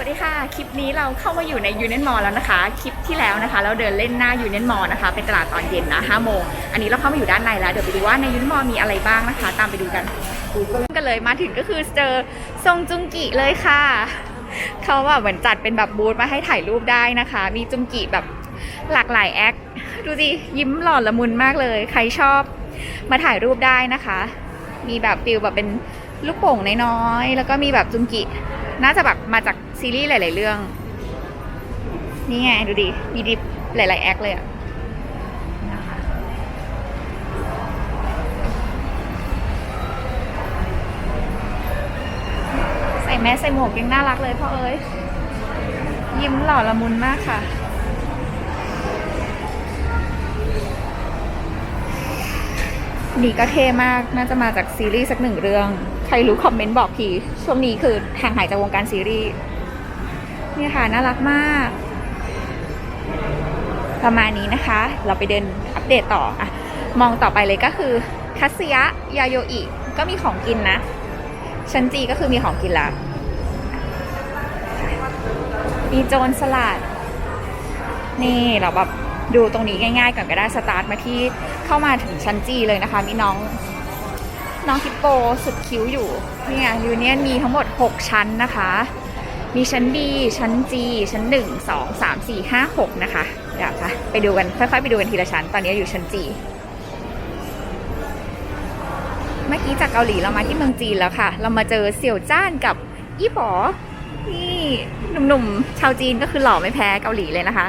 สวัสดีค่ะ คลิปนี้เราเข้ามาอยู่ในยูเน n มอลแล้วนะคะ คลิปที่แล้วนะคะ เราเดินเล่นหน้ายูเน n มอลนะคะ เป็นตลาดตอนเย็นนะ5โมง อันนี้เราเข้ามาอยู่ด้านในแล้ว เดี๋ยวไปดูว่าในยูเน n มอลมีอะไรบ้างนะคะ ตามไปดูกันกันเลย มาถึงก็คือเจอทรงจุงกิเลยค่ะ เขาแบบเหมือนจัดเป็นแบบบูธมาให้ถ่ายรูปได้นะคะ มีจุงกิแบบหลากหลายแอค ดูสิ ยิ้มหล่อละมุนมากเลย ใครชอบมาถ่ายรูปได้นะคะ มีแบบฟิลแบบเป็นลูกโป่งน้อยๆ แล้วก็มีแบบจุงกิ น่าจะแบบมาจาก ซีรีส์หลาย ๆ เรื่อง นี่ไง ดูดิ มีดิฟหลาย ๆ แอคเลยอะนะใส่แมสใส่หมวกยังน่ารักเลยพ่อเอ้ย ยิ้มหล่อละมุนมากค่ะนี่ก็เท่มากน่าจะมาจากซีรีส์สักหนึ่งเรื่อง ใครรู้คอมเมนต์บอกทีช่วงนี้คือห่างหายจากวงการซีรีส์ นี่ค่ะน่ารักมาก ประมาณนี้นะคะ เราไปเดินอัปเดตต่ออะมองต่อไปเลยก็คือคัสยะยาโยอิก็มีของกินนะ ชันจีก็คือมีของกินละมีโจรสลัด นี่เราแบบดูตรงนี้ง่ายๆก่อนก็ได้สตาร์ทมาที่เข้ามาถึงชั้นจีเลยนะคะ มีน้องน้องฮิปโปสุดคิ้วอยู่เนี่ยยูเนียนมีทั้งหมด 6 ชั้นนะคะ มีชั้น B ชั้น G ชั้น1 2 3 4 5 6นะคะเดี๋ยวค่ะไปดูกัน ค่อยๆ ไปดูกันทีละชั้น ตอนนี้อยู่ชั้น G เมื่อกี้จากเกาหลีเรามาที่เมืองจีนแล้วค่ะ เรามาเจอเสี่ยวจ้านกับยี่ป๋อนี่หนุ่มๆ ชาวจีนก็คือหล่อไม่แพ้เกาหลีเลยนะคะ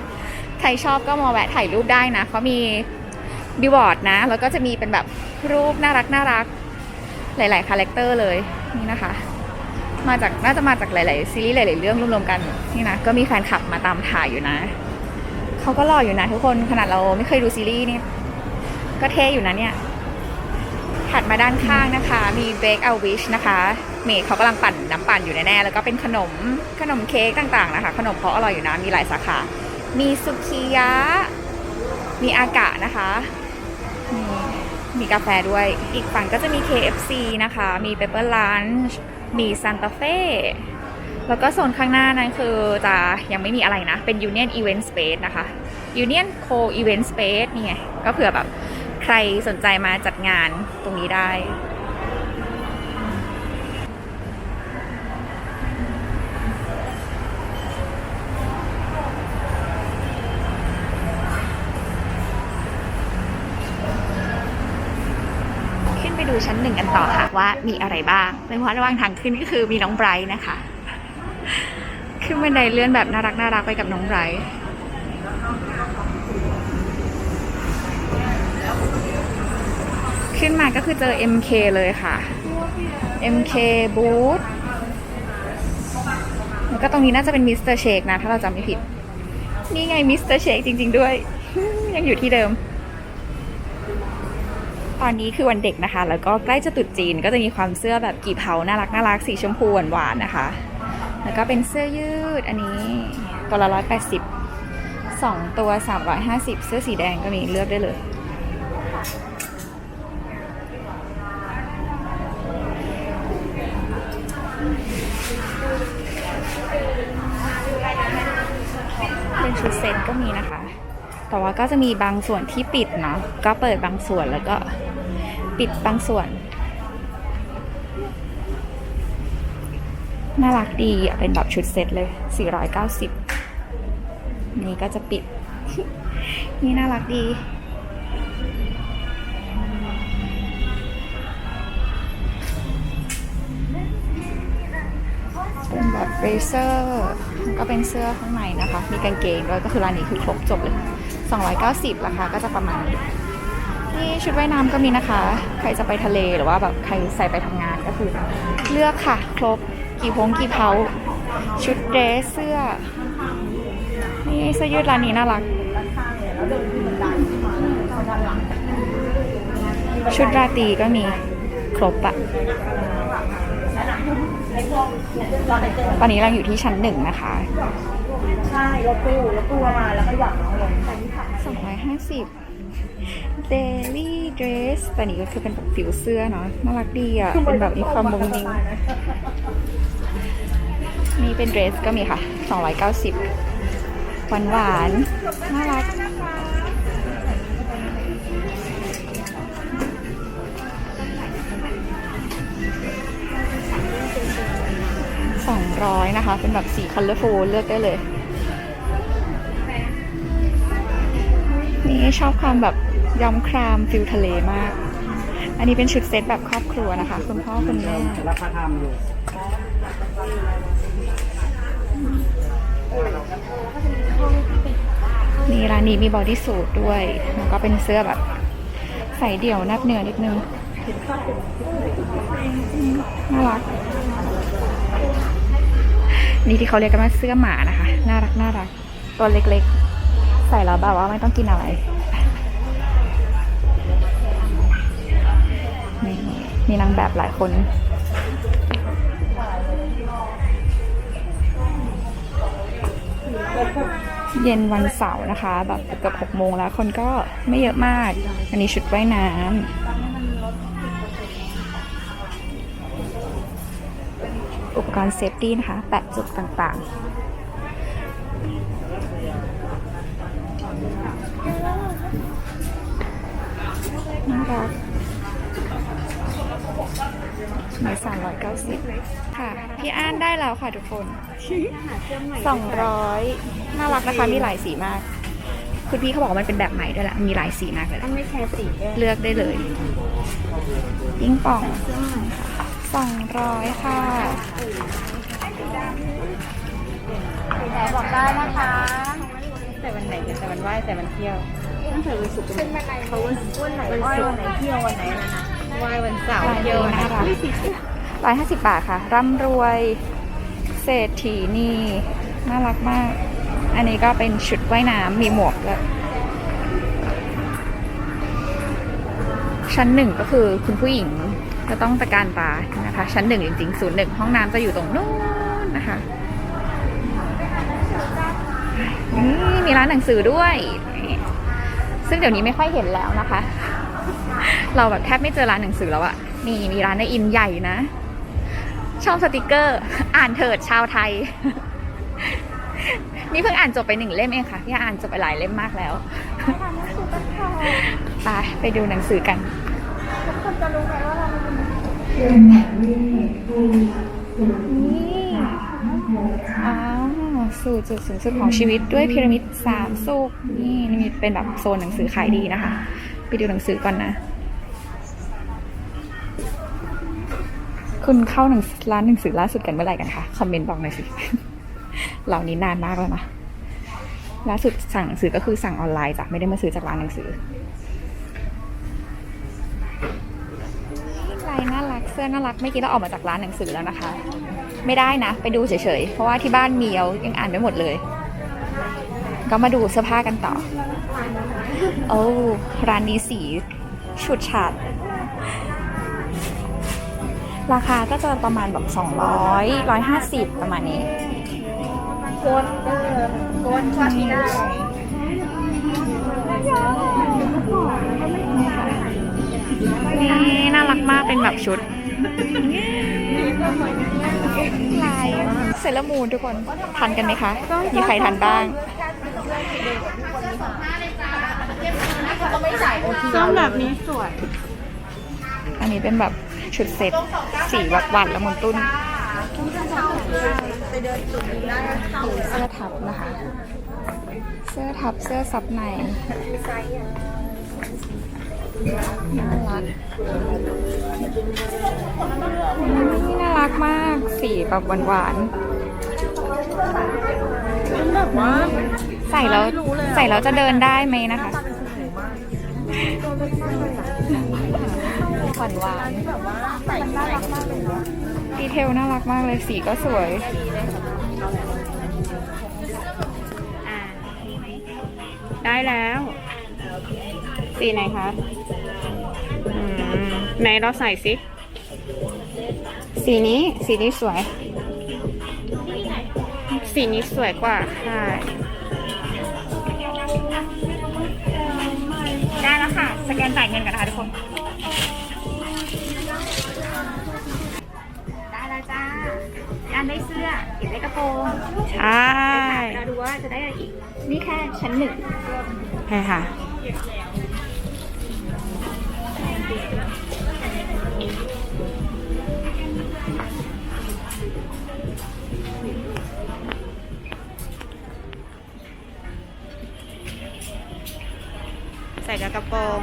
ใครชอบก็มาแวะถ่ายรูปได้นะเขามีบิวบอร์ดนะ แล้วก็จะมีเป็นแบบรูปน่ารักน่ารักหลายๆ คาแรคเตอร์เลยนี่นะคะ มาจากน่าจะมาจากหลาย ๆ ซีรีส์หลาย ๆ เรื่องรวม ๆ กันนี่นะก็มีแฟนคลับมาตามถ่ายอยู่นะเขาก็หล่ออยู่นะทุกคนขนาดเราไม่เคยดูซีรีส์นี่ก็เท่อยู่นะเนี่ยถัดมาด้านข้างนะคะ มีเบ k เอาวิชนะคะเมย์เขากำลังปั่นน้ำปั่นอยู่แน่ ๆ แล้วก็เป็นขนมขนมเค้กต่าง ๆ นะคะ ขนมเขาอร่อยอยู่นะ มีหลายสาขา มีสุคิยะ มีอากะนะคะมีมีกาแฟด้วย อีกฝั่งก็จะมี KFC นะคะ มี Pepper Lunch มีซันตาเฟ่แล้วก็โซนข้างหน้านั้นคือจะยังไม่มีอะไรนะ เป็น Union Event Space นะคะ Union Co Event Space นี่ไง ก็เผื่อแบบใครสนใจมาจัดงานตรงนี้ได้ ดูชั้นหนึ่งกันต่อค่ะว่ามีอะไรบ้างในระหว่างทางขึ้นก็คือมีน้องไบรท์นะคะ ขึ้นบันไดเลื่อนแบบน่ารักน่ารักไปกับน้องไบรท์ขึ้นมาก็คือเจอ MK เลยค่ะ MK Booth แล้วก็ตรงนี้น่าจะเป็นมิสเตอร์เชคนะ ถ้าเราจำไม่ผิด นี่ไงมิสเตอร์เชคจริง ๆ ด้วย ยังอยู่ที่เดิม ตอนนี้คือวันเด็กนะคะ แล้วก็ใกล้จะตุดจีนก็จะมีความเสื้อแบบกี่เผาน่ารักน่ารักสีชมพูหวานๆนะคะ แล้วก็เป็นเสื้อยืดอันนี้ตัวละร้อยแปดสิบสองตัวสามร้อยห้าสิบเสื้อสีแดงก็มีเลือกได้เลย เป็นชุดเซ็ตก็มีนะคะ แต่ว่า ก็จะมีบางส่วนที่ปิดเนาะก็เปิดบางส่วนแล้วก็ปิดบางส่วนน่ารักดีอะเป็นแบบชุดเซ็ตเลย 490 นี่ก็จะปิด นี่น่ารักดีเป็นแบบเรเซอร์ก็เป็นเสื้อข้างในนะคะ มีกางเกงด้วยก็คือร้านนี้คือครบจบเลย 290 ราคาก็จะประมาณนี้นี่ชุดว่ายน้ำก็มีนะคะ ใครจะไปทะเลหรือว่าแบบใครใส่ไปทำงานก็คือ เลือกค่ะ ครบกี่พงกี่เผาชุดเดรสเสื้อ นี่เสื้อยืดร้านนี้น่ารัก ชุดราตรีก็มีครบอะตอนนี้เราอยู่ที่ชั้นหนึ่งนะคะ ใช่รถตู้รถตู้มาแล้วก็หย่อนน้องลง 250 daily dress แต่นี้ก็คือเป็นแบบฟิวเสื้อเนาะน่ารักดีอะ เป็นแบบมีความมุ้งมิ้งนี่เป็นเดรสก็มีค่ะ 290 หวานหวานๆน่ารักสองร้อยนะคะ เป็นแบบสีคัลเลอร์ฟูเลือกได้เลย นี่ชอบความแบบย้อมครามฟิลทะเลมาก อันนี้เป็นชุดเซตแบบครอบครัวนะคะ คุณพ่อคุณแม่รับพระธรรมอยู่นี่ร้านนี้มีบอดี้สูทด้วยแล้วก็เป็นเสื้อแบบใส่เดี่ยวนับเนื้อนิดนึง น่ารัก นี่ที่เขาเรียกกันว่าเสื้อหมานะคะ น่ารักน่ารัก ตัวเล็กๆ ใส่แล้วแบบว่าไม่ต้องกินอะไรนี่มีนางแบบหลายคนเย็นวันเสาร์นะคะ แบบเกือบหกโมงแล้วคนก็ไม่เยอะมาก อันนี้ชุดว่ายน้ำอุปกรณ์เซฟตี้นะคะ แปะจุดต่างๆ น่ารักมีสามร้อยเก้าสิบค่ะ พี่อ้านได้แล้วค่ะทุกคนสองร้อยน่ารักนะคะ มีหลายสีมาก คุณพี่เขาบอกว่ามันเป็นแบบใหม่ด้วยแหละ มีหลายสีมากเลยมันไม่แชร์สีด้วยเลือกได้เลยยิ่งป่องสองร้อยค่ะแต่บอกได้นะคะ แต่วันไหนกันแต่วันไหว้แต่วันเที่ยวต้องเธอวันศุกร์ขึ้นมาไหนเขาวันวันไหนไหว้วันไหนเที่ยววันไหนนะไหว้วันเสาร์ลายเที่ยววันไหนน่ารักร้อยห้าสิบบาทค่ะ ร่ำรวยเศรษฐีนี่ น่ารักมาก อันนี้ก็เป็นชุดว่ายน้ำมีหมวกด้วยชั้นหนึ่งก็คือคุณผู้หญิงก็ต้องตะการตานะคะ ชั้นหนึ่งจริงๆศูนย์หนึ่งห้องน้ำจะอยู่ตรงนู้นนะคะ นี่มีร้านหนังสือด้วยนี่ซึ่งเดี๋ยวนี้ไม่ค่อยเห็นแล้วนะคะ เราแบบแทบไม่เจอร้านหนังสือแล้วอะนี่มีร้านในอินใหญ่นะ ชอบสติกเกอร์ อ่านเถิดชาวไทย นี่เพิ่งอ่านจบไปหนึ่งเล่มเองค่ะ พี่อ่านจบไปหลายเล่มมากแล้วไปไปดูหนังสือกันนี่อ้าว สู่จุดสูงสุดของชีวิตด้วยพีระมิดสามสุกนี่นี่เป็นแบบโซนหนังสือขายดีนะคะ ไปดูหนังสือก่อนนะ คุณเข้าหนังร้านหนังสือล่าสุดกันเมื่อไหร่กันคะคอมเมนต์บอกหน่อยสิ เหล่านี้นานมากแล้วนะล่าสุดสั่งหนังสือก็คือสั่งออนไลน์จ้ะไม่ได้มาซื้อจากร้านหนังสือลายน่ารักเสื้อน่ารักไม่อกี้เราออกมาจากร้านหนังสือแล้วนะคะ ไม่ได้นะ ไปดูเฉยๆ เพราะว่าที่บ้านมีเอายังอ่านไม่หมดเลย ก็มาดูเสื้อผ้ากันต่อ โอ้ร้านนี้สีชุดฉาดราคาก็จะประมาณแบบ200 150 ประมาณนี้โกนเออโกนชอบมีได้นี่น่ารักมากเป็นแบบชุด ลายเซเลอร์มูนทุกคนทันกันไหมคะ มีใครทันบ้างส้มแบบนี้สวย อันนี้เป็นแบบชุดเซ็ตสีวัดวันละมุนตุ้นไปเดินจุดนี้ได้ค่ะเสื้อทับนะคะ เสื้อทับเสื้อซับใน น่ารักนี่น่ารักมาก สีแบบหวานแบบว่าๆใส่แล้วใส่แล้วจะเดินได้ไหมนะคะหวานหวานแบบว่าใส่น่ารักมากเลยนะๆดีเทลน่ารักมากเลย สีก็สวยอ่าได้แล้ว สีไหนคะอืมไหนเราใส่สิ สีนี้สีนี้สวย สีนี้สวยกว่าใช่ได้แล้วค่ะ สแกนจ่ายเงินกันนะคะทุกคน ได้แล้วจ้าได้การได้เสื้อเห็นได้กระโปรงใช่ เราดูว่าจะได้อะไรอีก นี่แค่ชั้นหนึ่งใช่ค่ะ ส่กับกระโปรง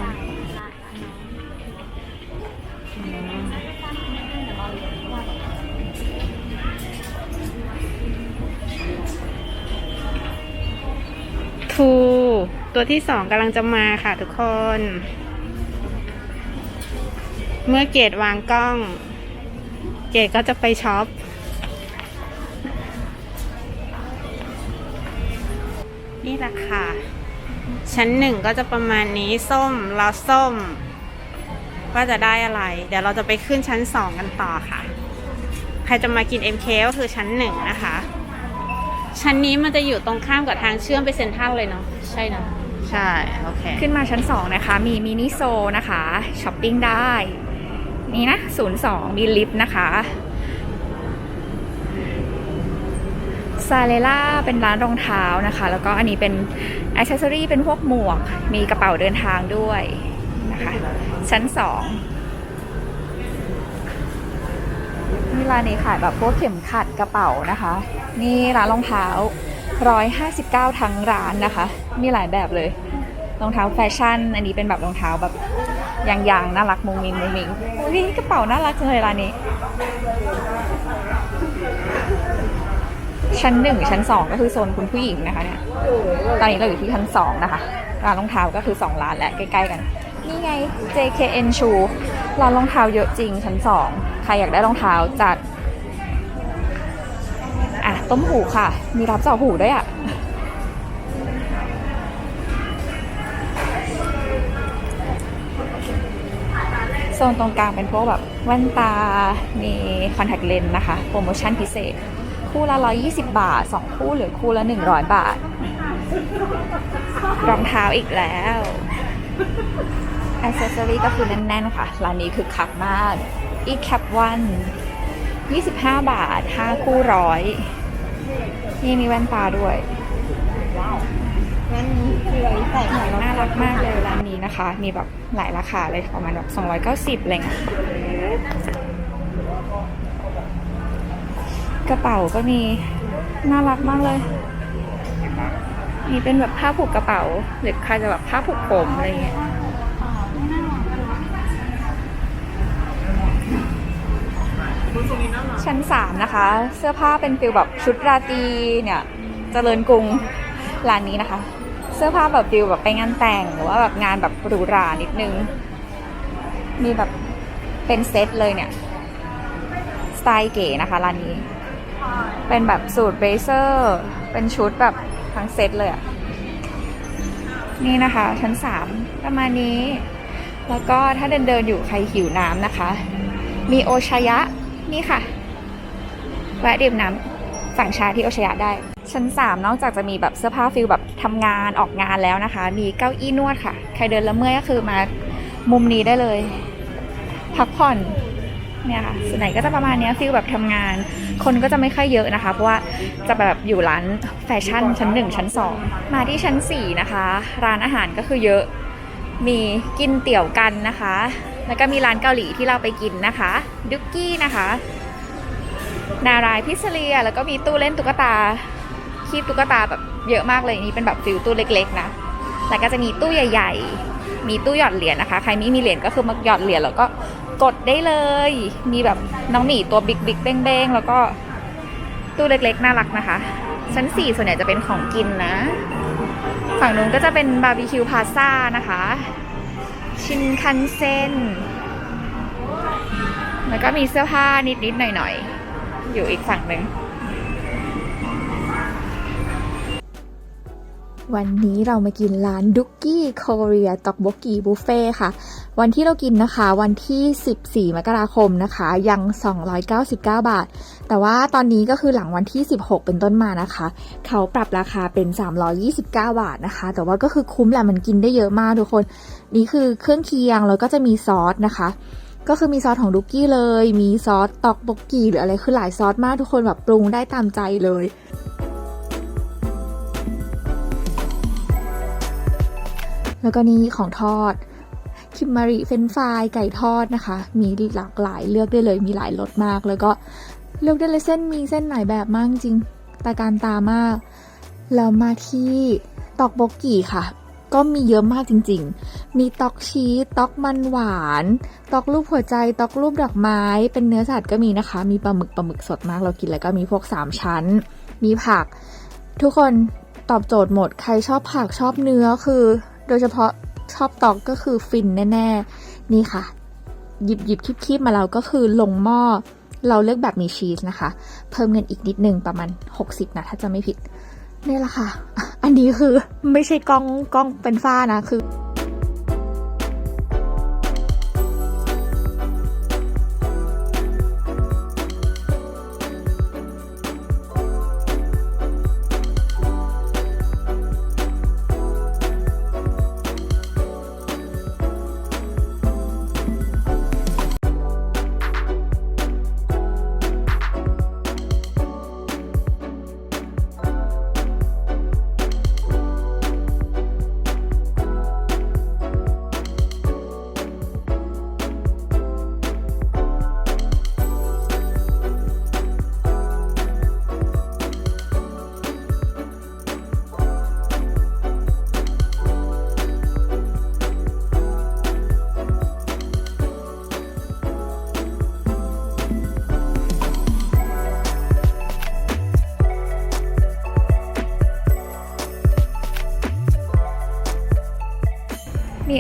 ทูตัวที่สองกำลังจะมาค่ะทุกคน เมื่อเกดวางกล้อง เกดก็จะไปช็อปนี่แหละค่ะ ชั้นหนึ่งก็จะประมาณนี้ส้มลอส้มว่าจะได้อะไร เดี๋ยวเราจะไปขึ้นชั้นสองกันต่อค่ะ ใครจะมากิน MK ก็คือชั้นหนึ่งนะคะ ชั้นนี้มันจะอยู่ตรงข้ามกับทางเชื่อมไปเซ็นทรัลเลยเนาะใช่เนาะใช่ โอเค ขึ้นมาชั้น 2 นะคะ มีมินิโซนะคะช้อปปิ้งได้ นี่นะ 02 มีลิฟต์นะคะ ซาเลล่าเป็นร้านรองเท้านะคะ แล้วก็อันนี้เป็นอ c เซสซอรี่เป็นพวกหมวก มีกระเป๋าเดินทางด้วยนะคะ ชั้น2นี่ร้านนี้ขายแบบพวกเข็มขัดกระเป๋านะคะ นี่ร้านรองเท้า 159 ทั้งร้านนะคะ มีหลายแบบเลย รองเท้าแฟชั่น อันนี้เป็นแบบรองเท้าแบบยางๆ น่ารักมุงมิงมุงมิงอุ้ยกระเป๋าน่ารักจังเลยร้านนี้ ชั้นหนึ่งชั้นสองก็คือโซนคุณผู้หญิงนะคะเนี่ยตอนนี้เราอยู่ที่ชั้นสองนะคะร้านรองเท้าก็คือสองร้านแหละใกล้ๆกัน นี่ไง JKN Shoe ร้านรองเท้าเยอะจริงชั้นสองใครอยากได้รองเท้าจัดอะต้มหูค่ะ มีรับเจาะหูด้วยอะโซนตรงกลางเป็นพวกแบบแว่นตา มีคอนแทคเลนส์นะคะ โปรโมชั่นพิเศษ คู่ละ 120 บาท 2 คู่เหรือคู่ละ 100 บาท รองเท้าอีกแล้วอ c เซสซอรี่ก็คือแน่นๆ ค่ะ ร้านนี้คือคักมาก อีกแคปวัน25 บาท 5 คู่ร้อยนี่มีแว่นตาด้วยงั้นคือไว้ใส่ของเราน่ารักมากเลยร้านนี้นะคะ มีแบบหลายราคาเลยประมาณแบบ290อะไรเงี้ย กระเป๋าก็มีน่ารักมากเลย มีเป็นแบบผ้าผูกกระเป๋า หรือใครจะแบบผ้าผูกผมอะไรเงี้ยชั้นสามนะคะ เสื้อผ้าเป็นฟิลแบบชุดราตรีเนี่ยเจริญกรุงร้านนี้นะคะ เสื้อผ้าแบบฟิลแบบไปงานแต่งหรือว่าแบบงานแบบหรูหรานิดนึง มีแบบเป็นเซตเลยเนี่ย สไตล์เก๋นะคะร้านนี้ เป็นแบบสูทเบเซอร์ เป็นชุดแบบทั้งเซตเลยอะนี่นะคะ ชั้นสามประมาณนี้ แล้วก็ถ้าเดินเดินอยู่ใครหิวน้ำนะคะ มีโอชายะ นี่ค่ะ แวะดื่มน้ำสั่งชาที่โอชายะได้ ชั้น 3 นอกจากจะมีแบบเสื้อผ้าฟิลแบบทำงานออกงานแล้วนะคะ มีเก้าอี้นวดค่ะ ใครเดินละเมื่อยก็คือมามุมนี้ได้เลย พักผ่อน เนี่ยค่ะส่วนไหนก็จะประมาณนี้ฟิลแบบทำงาน คนก็จะไม่ค่อยเยอะนะคะ เพราะว่าจะแบบอยู่ร้านแฟชั่นชั้น 1 ชั้น 2 มาที่ชั้น 4 นะคะ ร้านอาหารก็คือเยอะมีกินเตี๋ยวกันนะคะ แล้วก็มีร้านเกาหลีที่เราไปกินนะคะดุกกี้นะคะ นารายพิซเลียแล้วก็มีตู้เล่นตุ๊กตาคีบตุ๊กตาแบบเยอะมากเลยนี่เป็นแบบฟิลตู้เล็กๆนะแล้วก็จะมีตู้ใหญ่ ๆ มีตู้หยอดเหรียญนะคะ ใครไม่มีเหรียญก็คือมาหยอดเหรียญแล้วก็ กดได้เลย มีแบบน้องหมีตัวบิ๊กบิ๊กเบ้งๆแล้วก็ตู้เล็กๆ น่ารักนะคะ ชั้นสี่ส่วนใหญ่จะเป็นของกินนะ ฝั่งนู้นก็จะเป็นบาร์บีคิวพาซ่านะคะ ชินคันเซนแล้วก็มีเสื้อผ้านิดๆหน่อยๆ อยู่อีกฝั่งหนึ่ง วันนี้เรามากินร้านดุกกี้โคเรียตอกบกีบุฟเฟ่ค่ะ วันที่เรากินนะคะ วันที่ 14 มกราคมนะคะ ยัง 299 บาท แต่ว่าตอนนี้ก็คือหลังวันที่ 16 เป็นต้นมานะคะ เขาปรับราคาเป็น 329 บาทนะคะ แต่ว่าก็คือคุ้มแหละมันกินได้เยอะมากทุกคน นี่คือเครื่องเคียงแล้วก็จะมีซอสนะคะก็คือมีซอสของดุกกี้เลย มีซอสตอกบกกีหรืออะไรคือหลายซอสมากทุกคนแบบปรุงได้ตามใจเลย แล้วก็นี่ของทอด คิมมาริเฟนฟรายไก่ทอดนะคะ มีหลากหลายเลือกได้เลยมีหลายรสมาก แล้วก็เลือกได้เลยเส้นมีเส้นไหนแบบมากจริงตาการตามาก แล้วมาที่ตอกบกกี่ค่ะ ก็มีเยอะมากจริง ๆ มีตอกชีสตอกมันหวาน ตอกรูปหัวใจตอกรูปดอกไม้ เป็นเนื้อสัตว์ก็มีนะคะ มีปลาหมึกปลาหมึกสดมากเรากินแล้วก็มีพวกสามชั้น มีผัก ทุกคนตอบโจทย์หมด ใครชอบผักชอบเนื้อคือ โดยเฉพาะชอบตอกก็คือฟินแน่ ๆ นี่ค่ะ หยิบหยิบคีบๆมาแล้วก็คือลงหม้อ เราเลือกแบบมีชีสนะคะ เพิ่มเงินอีกนิดนึงประมาณ 60 นะ ถ้าจะไม่ผิดนี่แหละค่ะ อันนี้คือไม่ใช่กล้องกล้องเป็นฝ้านะคือ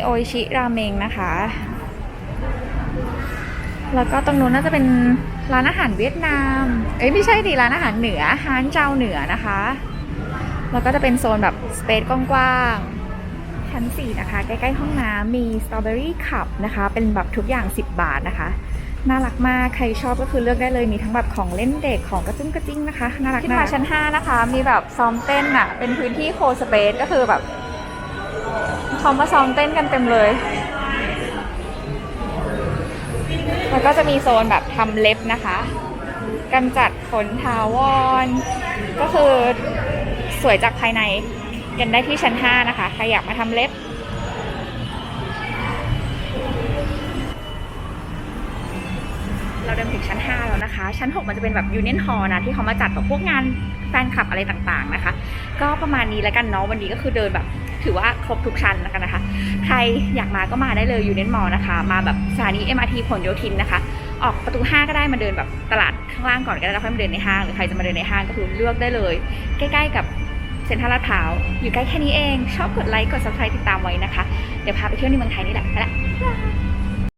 โอชิราเมงนะคะ แล้วก็ตรงนู้นน่าจะเป็นร้านอาหารเวียดนาม เอ้ยไม่ใช่ดิร้านอาหารเหนือฮานเจ้าเหนือนะคะ แล้วก็จะเป็นโซนแบบสเปซกว้างๆ ชั้น 4 นะคะ ใกล้ๆห้องน้ำมีสตรอเบอรี่คัพนะคะ เป็นแบบทุกอย่าง 10 บาทนะคะ น่ารักมาก ใครชอบก็คือเลือกได้เลย มีทั้งแบบของเล่นเด็ก ของกระจุ้งกระจิ้งนะคะ น่ารักขึ้นมาชั้น 5 นะคะ มีแบบซ้อมเต้นอะเป็นพื้นที่โคสเปซก็คือแบบ เขามาซ้อมเต้นกันเต็มเลย แล้วก็จะมีโซนแบบทำเล็บนะคะกำจัดขนทาวรก็คือสวยจากภายในกันได้ที่ชั้น 5 นะคะ ใครอยากมาทำเล็บ เราเดินถึงชั้น 5 แล้วนะคะ ชั้น 6 มันจะเป็นแบบยูเนียนฮอลนะ ที่เขามาจัดแบบพวกงานแฟนคลับอะไรต่างๆนะคะ ก็ประมาณนี้แล้วกันเนาะวันนี้ก็คือเดินแบบ ถือว่าครบทุกชั้นแล้วกันนะคะ ใครอยากมาก็มาได้เลยยูเนียนมอลนะคะ มาแบบสถานี MRT ผลโยธินนะคะ ออกประตู 5 ก็ได้มาเดินแบบตลาดข้างล่างก่อนก็ได้แล้วค่อยมาเดินในห้างหรือใครจะมาเดินในห้างก็คือเลือกได้เลย ใกล้ ๆ กับเซ็นทรัลลาดพร้าวอยู่ใกล้แค่นี้เอง ชอบกดไลค์กดซับสไครต์ติดตามไว้นะคะ เดี๋ยวพาไปเที่ยวในเมืองไทยนี่แหละไปละ